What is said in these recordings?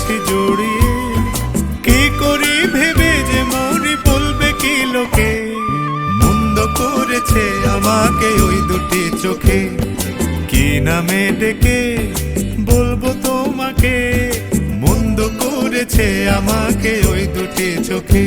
গেছি জড়িয়ে, কি করি ভেবে যে মরি বলবে কি লোকে? মন্দ করেছে আমাকে ওই দুটি চোখে। কি নামে ডেকে বলব তোমাকে? মন্দ করেছে আমাকে ওই দুটি চোখে।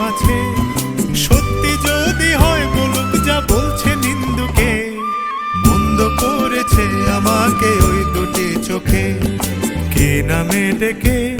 আছে সত্যি যদি হয় বলুক যা বলছে নিন্দুকে, মন্দ করেছে আমাকে ওই দুটি চোখে। কে নামে ডেকে